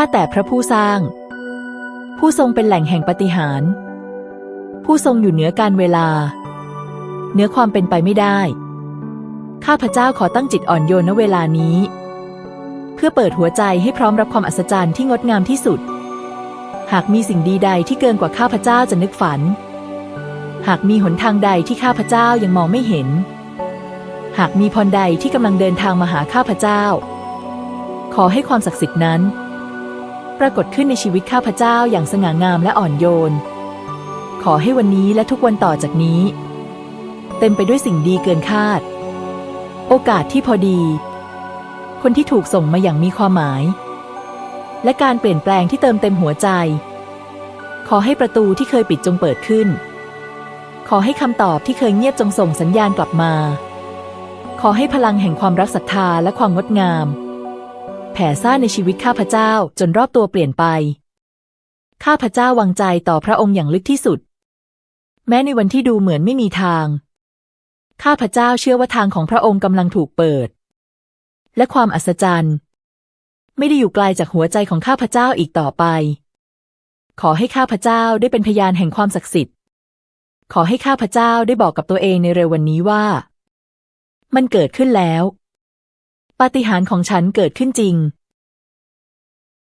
ข้าแต่พระผู้สร้าง ผู้ทรงเป็นแหล่งแห่งปฏิหาร ผู้ทรงอยู่เหนือการเวลา เหนือความเป็นไปไม่ได้ ข้าพเจ้าขอตั้งจิตอ่อนโยนณเวลานี้ เพื่อเปิดหัวใจให้พร้อมรับความอัศจรรย์ที่งดงามที่สุด หากมีสิ่งดีใดที่เกินกว่าข้าพเจ้าจะนึกฝัน หากมีหนทางใดที่ข้าพเจ้ายังมองไม่เห็น หากมีพรใดที่กำลังเดินทางมาหาข้าพเจ้าขอให้ความศักดิ์สิทธิ์นั้น ปรากฏขึ้นในชีวิตข้าพเจ้าอย่างสง่างามและอ่อนโยน ขอให้วันนี้และทุกวันต่อจากนี้ เต็มไปด้วยสิ่งดีเกินคาด โอกาสที่พอดี คนที่ถูกส่งมาอย่างมีความหมาย และการเปลี่ยนแปลงที่เติมเต็มหัวใจ ขอให้ประตูที่เคยปิดจงเปิดขึ้น ขอให้คำตอบที่เคยเงียบจงส่งสัญญาณกลับมา ขอให้พลังแห่งความรักศรัทธาและความงดงาม ผ่ซ่านในชีวิตข้าพเจ้าจนรอบตัวเปลี่ยนไป ข้าพเจ้าวางใจต่อพระองค์อย่างลึกที่สุด แม้ในวันที่ดูเหมือนไม่มีทาง ข้าพเจ้าเชื่อว่าทางของพระองค์กำลังถูกเปิด และความอัศจรรย์ ไม่ได้อยู่ไกลจากหัวใจของข้าพเจ้าอีกต่อไป ขอให้ข้าพเจ้าได้เป็นพยานแห่งความศักดิ์สิทธิ์ ขอให้ข้าพเจ้าได้บอกกับตัวเองในเร็ววันนี้ว่า มันเกิดขึ้นแล้วปาฏิหาริย์ของฉันเกิดขึ้นจริง